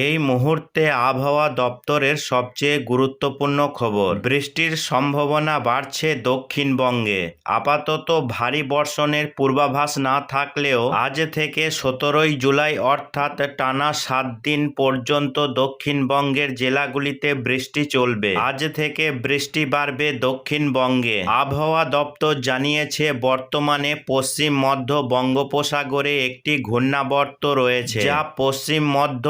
মুহূর্তে আবহাওয়া দপ্তরের সবচেয়ে গুরুত্বপূর্ণ খবর। বৃষ্টির সম্ভাবনা বাড়ছে দক্ষিণবঙ্গে। আপাতত ভারী বর্ষণের পূর্বাভাস না থাকলেও আজ থেকে সতেরোই জুলাই অর্থাৎ টানা সাত দিন পর্যন্ত দক্ষিণবঙ্গের জেলাগুলিতে বৃষ্টি চলবে। আজ থেকে বৃষ্টি বাড়বে দক্ষিণবঙ্গে। আবহাওয়া দপ্তর জানিয়েছে, বর্তমানে পশ্চিম মধ্য বঙ্গোপসাগরে একটি ঘূর্ণাবর্ত রয়েছে, যা পশ্চিম মধ্য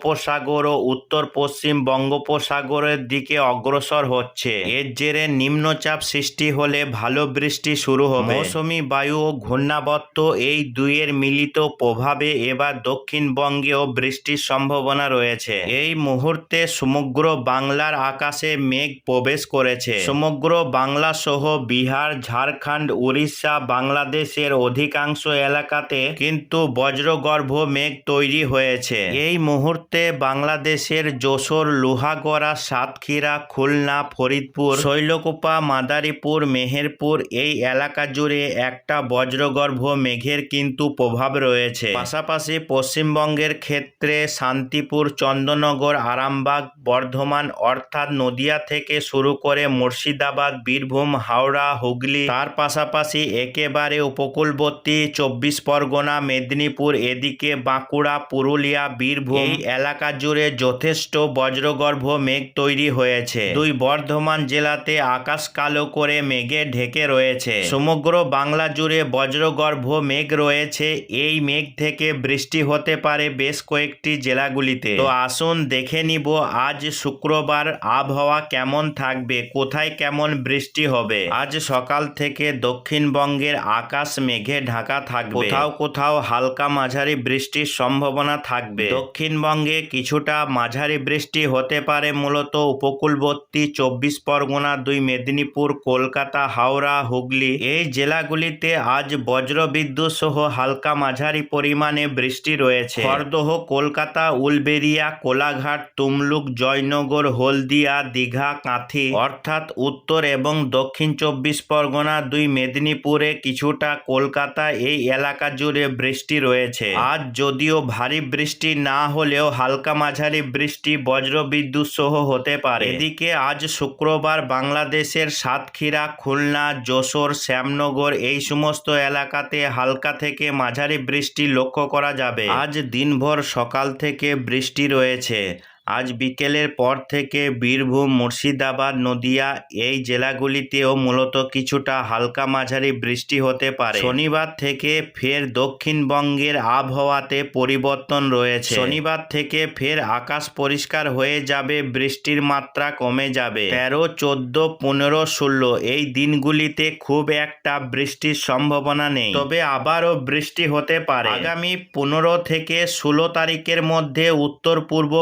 বঙ্গোপসাগর ও উত্তর পশ্চিম বঙ্গোপসাগরের দিকে অগ্রসর হচ্ছে। এর জেরে নিম্নচাপ সৃষ্টি হলে ভালো বৃষ্টি শুরু হবে। মৌসুমি বায়ু ও ঘূর্ণাবর্ত এই দুইয়ের মিলিত প্রভাবে এবার দক্ষিণবঙ্গেও বৃষ্টির সম্ভাবনা রয়েছে। এই মুহূর্তে সমগ্র বাংলার আকাশে মেঘ প্রবেশ করেছে। সমগ্র বাংলা সহ বিহার, ঝাড়খণ্ড, উড়িষ্যা, বাংলাদেশের অধিকাংশ এলাকাতে কিন্তু বজ্রগর্ভ মেঘ তৈরি হয়েছে। এই মুহূর্তে বাংলাদেশের যশোর, লোহাগড়া, সাতক্ষীরা, খুলনা, ফরিদপুর, শৈলকুপা, মাদারীপুর, মেহেরপুর এই এলাকা জুড়ে একটা বজ্রগর্ভ মেঘের কিন্তু প্রভাব রয়েছে। পাশাপাশি পশ্চিমবঙ্গের ক্ষেত্রে শান্তিপুর, চন্দননগর, আরামবাগ, বর্ধমান অর্থাৎ নদিয়া থেকে শুরু করে মুর্শিদাবাদ, বীরভূম, হাওড়া, হুগলি, তার পাশাপাশি একেবারে উপকূলবর্তী চব্বিশ পরগনা, মেদিনীপুর, এদিকে বাঁকুড়া, পুরুলিয়া, বীরভূম এলাকা জুড়ে যথেষ্ট বজ্রগর্ভ মেঘ তৈরি হয়েছে। দুই বর্ধমান জেলাতে আকাশ কালো করে মেঘে ঢেকে রয়েছে। সমগ্র বাংলা জুড়ে বজ্রগর্ভ মেঘ রয়েছে। এই মেঘ থেকে বৃষ্টি হতে পারে বেশ কয়েকটি জেলাগুলিতে। তো আসুন দেখে নিব আজ শুক্রবার আবহাওয়া কেমন থাকবে, কোথায় কেমন বৃষ্টি হবে। আজ সকাল থেকে দক্ষিণবঙ্গের আকাশ মেঘে ঢাকা থাকবে। কোথাও কোথাও হালকা মাঝারি বৃষ্টির সম্ভাবনা থাকবে। দক্ষিণবঙ্গে কিছুটা মাঝারি বৃষ্টি হতে পারে মূলত উপকূলবর্তী চব্বিশ পরগনা, দুই মেদিনীপুর, কলকাতা, হাওড়া, হুগলি। এই জেলাগুলিতে আজ বজ্রবিদ্যুৎ সহ হালকা মাঝারি পরিমাণে বৃষ্টি রয়েছে। খড়দহ, কলকাতা, উলবেরিয়া, কোলাঘাট, তুমলুক, জয়নগর, হলদিয়া, দীঘা, কাঁথি অর্থাৎ উত্তর এবং দক্ষিণ চব্বিশ পরগনা, দুই মেদিনীপুরে কিছুটা কলকাতা এই এলাকা জুড়ে বৃষ্টি রয়েছে। আজ যদিও ভারী বৃষ্টি না হলেও হালকা মাঝারি বৃষ্টি, বজ্রবিদ্যুৎ সহ হতে পারে। এদিকে আজ শুক্রবার বাংলাদেশের সাতক্ষীরা, খুলনা, যশোর, শ্যামনগর এই সমস্ত এলাকাতে হালকা থেকে মাঝারি বৃষ্টি লক্ষ্য করা যাবে। আজ দিনভর সকাল থেকে বৃষ্টি রয়েছে। আজ বিকেলের পর থেকে বীরভূম, মুর্শিদাবাদ, নদিয়া এই জেলাগুলিতেও মূলত কিছুটা হালকা মাঝারি বৃষ্টি হতে পারে। শনিবার থেকে ফের দক্ষিণবঙ্গের আবহাওয়াতে পরিবর্তন রয়েছে। শনিবার থেকে ফের আকাশ পরিষ্কার হয়ে যাবে, বৃষ্টির মাত্রা কমে যাবে। তেরো, চোদ্দ, পনেরো, ষোলো এই দিনগুলিতে খুব একটা বৃষ্টির সম্ভাবনা নেই। তবে আবারও বৃষ্টি হতে পারে। আগামী পনেরো থেকে ষোলো তারিখের মধ্যে উত্তর পূর্ব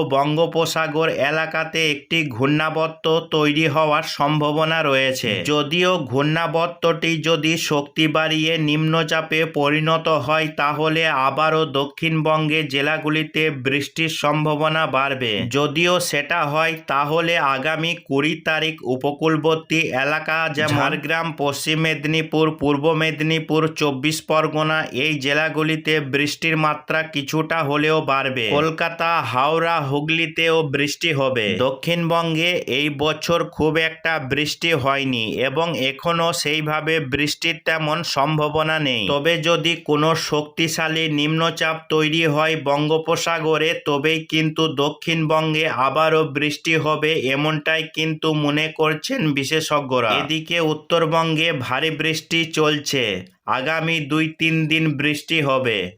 বঙ্গোপসাগর এলাকাতে একটি ঘূর্ণাবর্ত তৈরি হওয়ার সম্ভাবনা রয়েছে। যদিও ঘূর্ণাবর্তটি যদি শক্তি বাড়িয়ে নিম্নচাপে পরিণত হয় তাহলে আবারও দক্ষিণবঙ্গের জেলাগুলিতে বৃষ্টির সম্ভাবনা বাড়বে। যদিও সেটা হয় তাহলে আগামী কুড়ি তারিখ উপকূলবর্তী এলাকা যেমন ঝাড়গ্রাম পশ্চিম মেদিনীপুর পূর্ব মেদিনীপুর চব্বিশ পরগনা এই জেলাগুলিতে বৃষ্টির মাত্রা কিছুটা হলেও বাড়বে। কলকাতা হাওড়া হুগলিতেও বৃষ্টি হবে। দক্ষিণবঙ্গে এই বছর খুব একটা বৃষ্টি হয়নি এবং এখনও সেইভাবে বৃষ্টির তেমন সম্ভাবনা নেই। তবে যদি কোনো শক্তিশালী নিম্নচাপ তৈরি হয় বঙ্গোপসাগরে, তবেই কিন্তু দক্ষিণবঙ্গে আবারও বৃষ্টি হবে এমনটাই কিন্তু মনে করছেন বিশেষজ্ঞরা। এদিকে উত্তরবঙ্গে ভারী বৃষ্টি চলছে। আগামী দুই তিন দিন বৃষ্টি হবে।